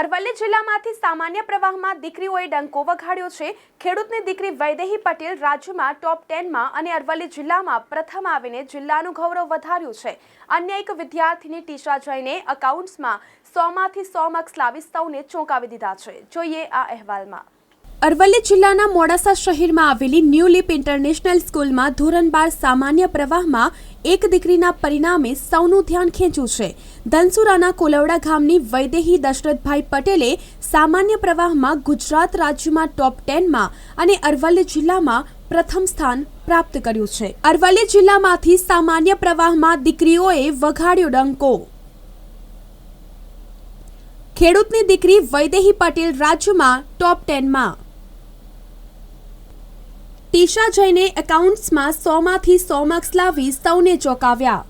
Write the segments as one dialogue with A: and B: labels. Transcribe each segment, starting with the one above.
A: અરવલ્લી જિલ્લામાંથી સામાન્ય પ્રવાહમાં દીકરીઓએ ડંકો વગાડ્યો છે. ખેડૂતની દીકરી વૈદેહી પટેલ રાજ્યમાં ટોપ ટેનમાં અને અરવલ્લી જિલ્લામાં પ્રથમ આવીને જિલ્લાનું ગૌરવ વધાર્યું છે. અન્ય એક વિદ્યાર્થીની ટીશા જઈને અકાઉન્ટ્સમાં સોમાંથી સો માર્ક્સ લાવી સૌને ચોંકાવી દીધા છે. જોઈએ આ અહેવાલમાં. અરવલ્લી જિલ્લાના મોડાસા શહેરમાં આવેલી ન્યૂ લીપ ઇન્ટરનેશનલ સ્કૂલમાં ધોરણ બાર સામાન્ય પ્રવાહમાં એક દીકરીના પરિણામે સૌનું ધ્યાન ખેંચ્યું છે. ધનસુરાના કોલવડા ગામની વૈદેહી દશરથભાઈ પટેલે સામાન્ય પ્રવાહમાં ગુજરાત રાજ્યમાં ટોપ ટેનમાં અને અરવલ્લી જિલ્લામાં પ્રથમ સ્થાન પ્રાપ્ત કર્યું છે. અરવલ્લી જિલ્લામાંથી સામાન્ય પ્રવાહમાં દીકરીઓએ વઘાડ્યો ડંકો. ખેડૂતની દીકરી વૈદેહી પટેલ રાજ્યમાં ટોપ ટેનમાં. ટીશા જઈને એકાઉન્ટ્સમાં સોમાંથી સો માર્ક્સ લાવી સૌને ચોંકાવ્યા.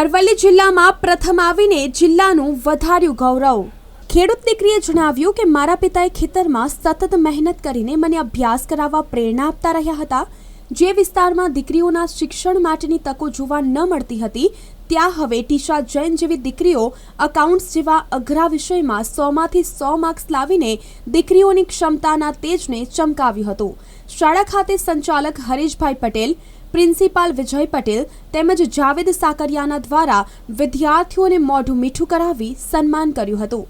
A: અરવલ્લી જિલ્લામાં પ્રથમ આવીને જિલ્લાનું વધાર્યું ગૌરવ. ખેડૂત દીકરીએ જણાવ્યું કે, મારા પિતાએ ખેતરમાં સતત મહેનત કરીને મને અભ્યાસ કરાવવા પ્રેરણા આપતા રહ્યા હતા. જે વિસ્તારમાં દીકરીઓના શિક્ષણ માટેની તકો જોવા ન મળતી હતી ત્યાં હવે ટીશા જૈન જેવી દીકરીઓ અકાઉન્ટ્સ જેવા અઘરા વિષયમાં સોમાંથી સો માર્ક્સ લાવીને દીકરીઓની ક્ષમતાના તેજને ચમકાવ્યું હતું. શાળા ખાતે સંચાલક હરીશભાઈ પટેલ, પ્રિન્સિપાલ વિજય પટેલ તેમજ જાવેદ સાકરિયાના દ્વારા વિદ્યાર્થીઓને મોઢું મીઠું કરાવી સન્માન કર્યું હતું.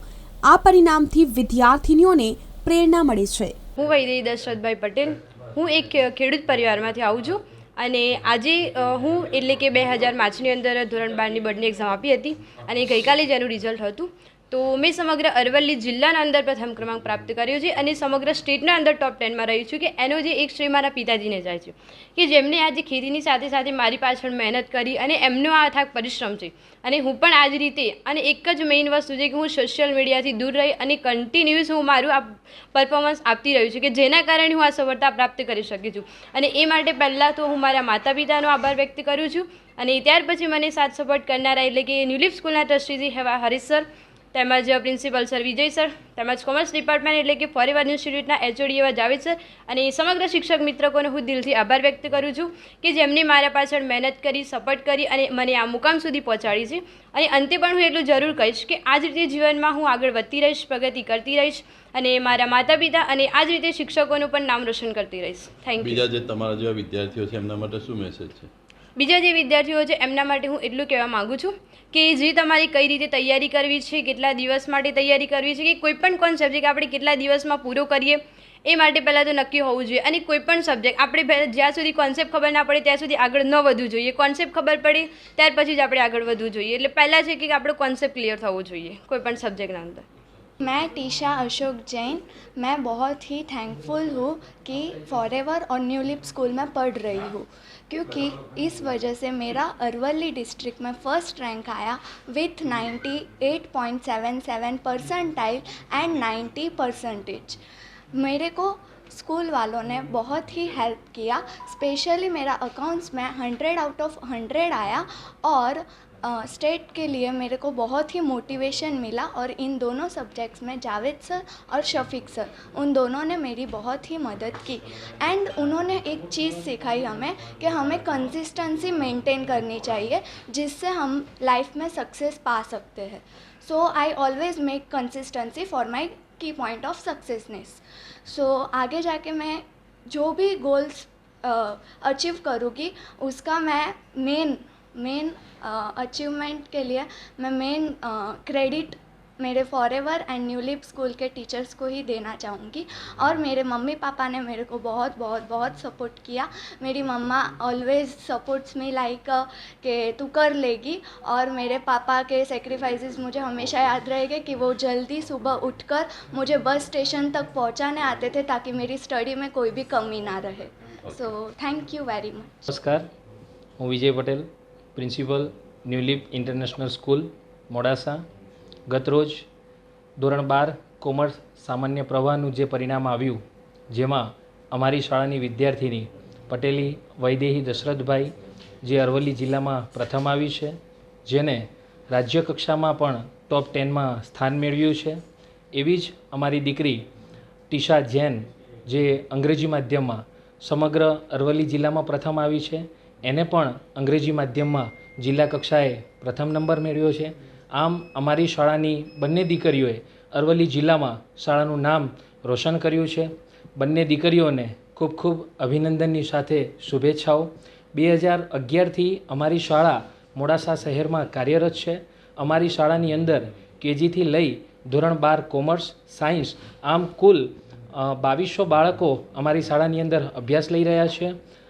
A: આ પરિણામથી વિદ્યાર્થીનીઓને પ્રેરણા મળી છે.
B: હું વૈદેહી દશરથભાઈ પટેલ. હું એક ખેડૂત પરિવારમાંથી આવું છું. અને આજે હું એટલે કે બે હજાર પાંચની અંદર ધોરણ બારની બોર્ડની એક્ઝામ આપી હતી અને ગઈકાલે જ એનું રિઝલ્ટ હતું. તો મેં સમગ્ર અરવલ્લી જિલ્લાના અંદર પ્રથમ ક્રમાંક પ્રાપ્ત કર્યો છે અને સમગ્ર સ્ટેટના અંદર ટોપ ટેનમાં રહ્યું છું કે એનો જે એક શ્રેય મારા પિતાજીને જાય છે. કે જેમણે આજે ખેતીની સાથે સાથે મારી પાછળ મહેનત કરી અને એમનો આ થાક પરિશ્રમ છે. અને હું પણ આ જ રીતે અને એક જ મેઇન વસ્તુ છે કે હું સોશિયલ મીડિયાથી દૂર રહી અને કન્ટિન્યુઅસ હું મારું આ પરફોર્મન્સ આપતી રહ્યું છું કે જેના કારણે હું આ સફળતા પ્રાપ્ત કરી શકી છું. અને એ માટે પહેલાં તો હું મારા માતા પિતાનો આભાર વ્યક્ત કરું છું. અને ત્યાર પછી મને સાથ સપોર્ટ કરનારા એટલે કે ન્યુલિપ સ્કૂલના ટ્રસ્ટીજી હેવા હરીશ સર તેમજ પ્રિન્સિપલ સર વિજય સર, તેમજ કોમર્સ ડિપાર્ટમેન્ટ એટલે કે ફરીવાર ઇન્સ્ટિટ્યૂટના એચઓડી એવા જાવેદ સર અને સમગ્ર શિક્ષક મિત્રકોનો હું દિલથી આભાર વ્યક્ત કરું છું કે જેમને મારા પાછળ મહેનત કરી, સપોર્ટ કરી અને મને આ મુકામ સુધી પહોંચાડી છે. અને અંતે પણ હું એટલું જરૂર કહીશ કે આ જ રીતે જીવનમાં હું આગળ વધતી રહીશ, પ્રગતિ કરતી રહીશ અને મારા માતા પિતા અને આ જ રીતે શિક્ષકોનું પણ નામ રોશન કરતી રહીશ. થેન્ક યુ
C: બીજા જે તમારા જેવા વિદ્યાર્થીઓ છે, એમના માટે શું મેસેજ છે?
B: બીજા જે વિદ્યાર્થીઓ છે, એમના માટે હું એટલું કહેવા માગું છું કે જે તમારી કઈ રીતે તૈયારી કરવી છે, કેટલા દિવસ માટે તૈયારી કરવી છે, કે કોઈપણ કોણ સબ્જેક્ટ આપણે કેટલા દિવસમાં પૂરો કરીએ, એ માટે પહેલાં તો નક્કી હોવું જોઈએ. અને કોઈપણ સબ્જેક્ટ આપણે જ્યાં સુધી કોન્સેપ્ટ ખબર ના પડે, ત્યાં સુધી આગળ ન વધવું જોઈએ. કોન્સેપ્ટ ખબર પડે, ત્યાર પછી જ આપણે આગળ વધવું જોઈએ. એટલે પહેલાં છે કે આપણો કોન્સેપ્ટ ક્લિયર થવો જોઈએ કોઈપણ સબ્જેક્ટના અંદર.
D: મેં ટીશા, અશોક, જૈન, મેં बहुत ही હું કે कि ઓન और न्यू लिप स्कूल में पढ़ क्योंकि इस वजह से मेरा अरवली डिस्ट्रिक्ट में फ़र्स्ट रैंक आया विथ 98.77 परसेंटाइल एंड 90 परसेंटेज मेरे को स्कूल वालों ने बहुत ही हेल्प किया स्पेशली मेरा अकाउंट्स में 100 आउट ऑफ़ 100 आया और स्टेट के लिए मेरे को बहुत ही मोटिवेशन मिला और इन दोनों सब्जेक्ट्स में जावेद सर और शफीक सर उन दोनों ने मेरी बहुत ही मदद की। एंड उन्होंने एक चीज़ सिखाई हमें कि हमें कंसिस्टेंसी मेंटेन करनी चाहिए, जिससे हम लाइफ में सक्सेस पा सकते हैं। So I always make consistency for my key point of सक्सेसनेस सो आगे जाके मैं जो भी गोल्स अचीव करूँगी, उसका मैं मेन मेन अचीवमेंट uh, के लिए मैं मेन क्रेडिट uh, मेरे फॉरेवर एंड न्यूलिप स्कूल के टीचर्स को ही देना चाहूँगी। और मेरे मम्मी पापा ने मेरे को बहुत बहुत बहुत सपोर्ट किया। मेरी मम्मा ऑलवेज सपोर्ट्स मी लाइक के तू कर लेगी। और मेरे पापा के सेक्रीफाइसेस मुझे हमेशा याद रहेंगे कि वो जल्दी सुबह उठकर मुझे बस स्टेशन तक पहुँचाने आते थे ताकि मेरी स्टडी में कोई भी कमी ना रहे। So thank you very much
E: नमस्कार हूँ Vijay Patel. Principal Newleap international school, Modasa. ગતરોજ ધોરણ બાર, કોમર્સ, સામાન્ય પ્રવાહનું જે પરિણામ આવ્યું, જેમાં અમારી શાળાની વિદ્યાર્થીની પટેલી વૈદેહી દશરથભાઈ, જે અરવલ્લી જિલ્લામાં પ્રથમ આવી છે, જેને રાજ્ય કક્ષામાં પણ ટોપ ટેનમાં સ્થાન મેળવ્યું છે. એવી જ અમારી દીકરી ટીશા જૈન, જે અંગ્રેજી માધ્યમમાં સમગ્ર અરવલ્લી જિલ્લામાં પ્રથમ આવી છે. એને પણ અંગ્રેજી માધ્યમમાં જિલ્લા કક્ષાએ પ્રથમ નંબર મેળવ્યો છે. આમ અમારી શાળાની બંને દીકરીઓએ અરવલ્લી જિલ્લામાં શાળાનું નામ રોશન કર્યું છે. બંને દીકરીઓને ખૂબ ખૂબ અભિનંદનની સાથે શુભેચ્છાઓ. બે હજાર અગિયારથી અમારી શાળા મોડાસા શહેરમાં કાર્યરત છે. અમારી શાળાની અંદર કેજીથી લઈ ધોરણ બાર કોમર્સ, સાયન્સ, આમ કુલ બાવીસો બાળકો અમારી શાળાની અંદર અભ્યાસ લઈ રહ્યા છે.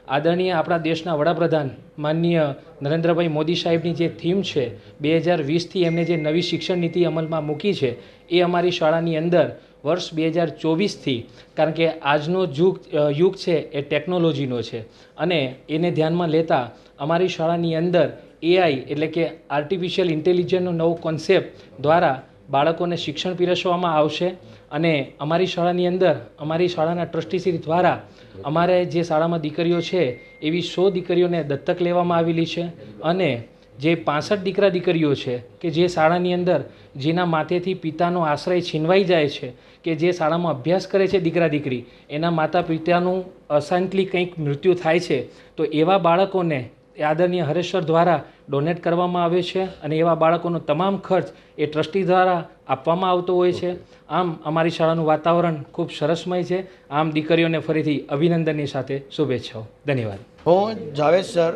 E: આદરણીય આપણા દેશના વડાપ્રધાન માનનીય નરેન્દ્રભાઈ મોદી સાહેબની જે થીમ છે બે હજાર વીસથી એમને જે નવી શિક્ષણ નીતિ અમલમાં મૂકી છે, એ અમારી શાળાની અંદર વર્ષ બે હજાર ચોવીસથી કારણ કે આજનો યુગ યુગ છે એ ટેકનોલોજીનો છે. અને એને ધ્યાનમાં લેતા અમારી શાળાની અંદર એઆઈ એટલે કે આર્ટિફિશિયલ ઇન્ટેલિજન્સનો નવો કોન્સેપ્ટ દ્વારા બાળકોને શિક્ષણ પીરસવામાં આવશે અને અમારી શાળાની અંદર, અમારી શાળાના ટ્રસ્ટીશ્રી દ્વારા અમારે જે શાળામાં દીકરીઓ છે, એવી સો દીકરીઓને દત્તક લેવામાં આવેલી છે અને જે પાસઠ દીકરા દીકરીઓ છે કે જે શાળાની અંદર જેના માથેથી પિતાનો આશ્રય છીનવાઈ જાય છે કે જે શાળામાં અભ્યાસ કરે છે દીકરા દીકરી, એના માતા પિતાનું અશાંતલી કંઈક મૃત્યુ થાય છે, તો એવા બાળકોને આદરણીય હરેશ્વર દ્વારા ડોનેટ કરવામાં આવે છે અને એવા બાળકોનો તમામ ખર્ચ એ ટ્રસ્ટી દ્વારા આપવામાં આવતો હોય છે. આમ અમારી શાળાનું વાતાવરણ ખૂબ સરસમય છે. આમ દીકરીઓને ફરીથી અભિનંદનની સાથે શુભેચ્છાઓ. ધન્યવાદ.
F: હું Javed sir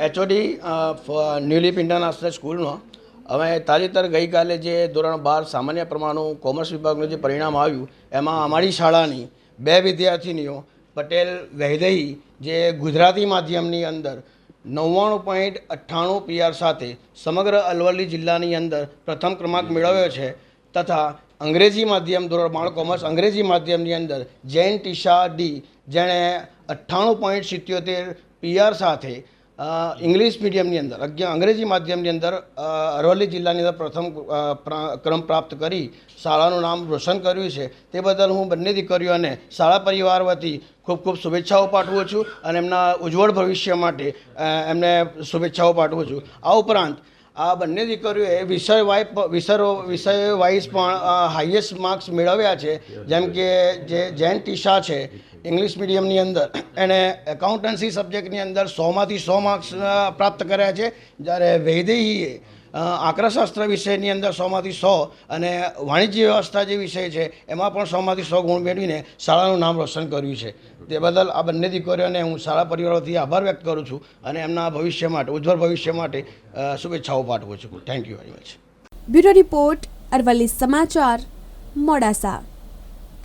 F: HOD Newleap international સ્કૂલનો. અમે તાજેતર ગઈકાલે જે ધોરણ બાર સામાન્ય પ્રમાણનું કોમર્સ વિભાગનું જે પરિણામ આવ્યું એમાં અમારી શાળાની બે વિદ્યાર્થીનીઓ પટેલ વૈદેહી જે ગુજરાતી માધ્યમની અંદર નવ્વાણું પોઈન્ટ અઠ્ઠાણું પીઆર સાથે સમગ્ર અરવલ્લી જિલ્લાની અંદર પ્રથમ ક્રમાંક મેળવ્યો છે તથા અંગ્રેજી માધ્યમ ધોરણ બાળ કોમર્સ અંગ્રેજી માધ્યમની અંદર જૈન ટીશા ડી, જેણે અઠ્ઠાણું પોઈન્ટ સિત્યોતેર પીઆર સાથે ઇંગ્લિશ મીડિયમની અંદર અગિયાર અંગ્રેજી માધ્યમની અંદર અરવલ્લી જિલ્લાની અંદર પ્રથમ ક્રમ પ્રાપ્ત કરી શાળાનું નામ રોશન કર્યું છે. તે બદલ હું બંને દીકરીઓને શાળા પરિવાર વતી ખૂબ ખૂબ શુભેચ્છાઓ પાઠવું છું અને એમના ઉજ્જવળ ભવિષ્ય માટે એમને શુભેચ્છાઓ પાઠવું છું. આ ઉપરાંત આ બંને દીકરીઓએ વિષય વાઇઝ વિષયો વિષય વાઇઝ પણ હાઈએસ્ટ માર્ક્સ મેળવ્યા છે. જેમ કે જે જૈન ટીશા છે, ઇંગ્લિશ મીડિયમની અંદર એણે એકાઉન્ટન્સી સબ્જેક્ટની અંદર સોમાંથી સો માર્ક્સ પ્રાપ્ત કર્યા છે. જ્યારે વૈદેહીએ આંકડાશાસ્ત્ર વિષયની અંદર સોમાંથી સો અને વાણિજ્ય વ્યવસ્થા જે વિષય છે, એમાં પણ સોમાંથી સો ગુણ મેળવીને શાળાનું નામ રોશન કર્યું છે. તે બદલ આ બંને દીકરીઓને હું શાળા પરિવારોથી આભાર વ્યક્ત કરું છું અને એમના ભવિષ્ય માટે, ઉજ્જવળ ભવિષ્ય માટે શુભેચ્છાઓ પાઠવું છું. Thank you very much
A: bureau report Aravalli સમાચાર મોડાસા.